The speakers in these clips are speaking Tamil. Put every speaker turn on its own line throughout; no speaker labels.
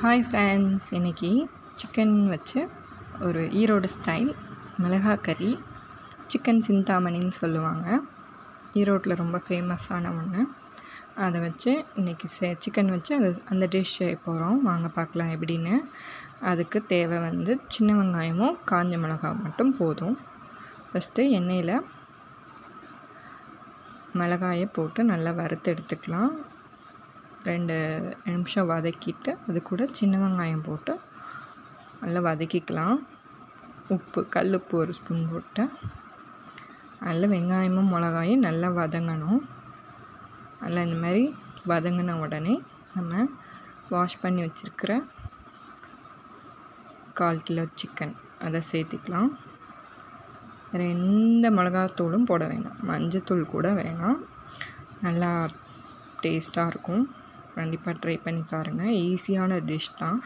ஹாய் ஃப்ரெண்ட்ஸ் இன்றைக்கி சிக்கன் வச்சு ஒரு ஈரோடு ஸ்டைல் மிளகா கறி சிக்கன் சிந்தாமணின்னு சொல்லுவாங்க. ஈரோட்டில் ரொம்ப ஃபேமஸான ஒன்று அதை வச்சு இன்றைக்கி சே சிக்கன் வச்சு அது அந்த டிஷ் செய்ய போகிறோம் வாங்க பார்க்கலாம் எப்படின்னு. அதுக்கு தேவை வந்து சின்ன வெங்காயமும் காஞ்ச மிளகா மட்டும் போதும். ஃபஸ்ட்டு எண்ணெயில் மிளகாயை போட்டு நல்லா வறுத்து எடுத்துக்கலாம். ரெண்டு நிமிஷம் வதக்கிட்டு அது கூட சின்ன வெங்காயம் போட்டு நல்லா வதக்கிக்கலாம். உப்பு கல் உப்பு ஒரு ஸ்பூன் போட்டு. நல்லா வெங்காயமும் மிளகாயும் நல்லா வதங்கணும். நல்லா இந்த மாதிரி வதங்கின உடனே நம்ம வாஷ் பண்ணி வச்சுருக்கிற கால் கிலோ சிக்கன் அதை சேர்த்திக்கலாம். வேறு எந்த மிளகாத்தூளும் போட வேணாம். மஞ்சத்தூள் கூட வேணாம். நல்லா டேஸ்ட்டாக இருக்கும். கண்டிப்பாக ட்ரை பண்ணி பாருங்கள் ஈஸியான டிஷ் தான்.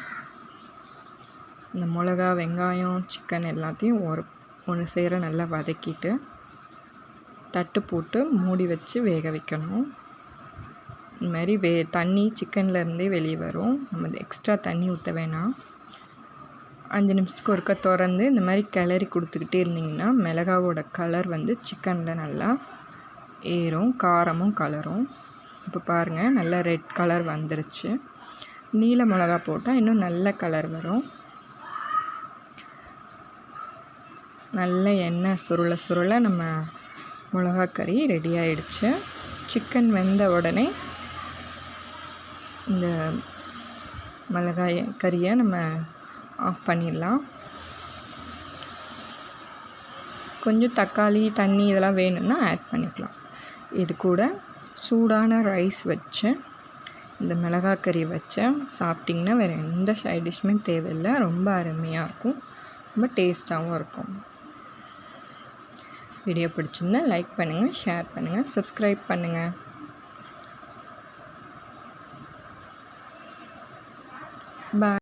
இந்த மிளகா வெங்காயம் சிக்கன் எல்லாத்தையும் ஒரு ஒன்று சேர நல்லா வதக்கிட்டு தட்டு போட்டு மூடி வச்சு வேக வைக்கணும். இந்த மாதிரி வே தண்ணி சிக்கன்லேருந்தே வெளியே வரும். நம்ம எக்ஸ்ட்ரா தண்ணி ஊற்ற வேணாம். அஞ்சு நிமிஷத்துக்கு ஒருக்க திறந்து இந்த மாதிரி கிளறி கொடுத்துக்கிட்டே இருந்திங்கன்னா மிளகாவோட கலர் வந்து சிக்கனில் நல்லா ஏறும் காரமும் கலரும். இப்போ பாருங்கள் நல்லா ரெட் கலர் வந்துருச்சு. நீல மிளகா போட்டால் இன்னும் நல்ல கலர் வரும். நல்ல எண்ணெய் சுருள சுருள நம்ம மிளகா கறி ரெடி ஆயிடுச்சு. சிக்கன் வெந்த உடனே இந்த மிளகாய் கறியை நம்ம ஆஃப் பண்ணிடலாம். கொஞ்சம் தக்காளி தண்ணி இதெல்லாம் வேணும்னா ஆட் பண்ணிக்கலாம். இது கூட சூடான ரைஸ் வச்சு இந்த மிளகாய் கறி வச்சு சாப்பிட்டிங்கன்னா வேறு எந்த சைட் டிஷ்ஷுமே தேவையில்லை. ரொம்ப அருமையாக இருக்கும். ரொம்ப டேஸ்ட்டாகவும் இருக்கும். வீடியோ பிடிச்சிருந்தா லைக் பண்ணுங்கள் ஷேர் பண்ணுங்கள் சப்ஸ்கிரைப் பண்ணுங்கள் பாய்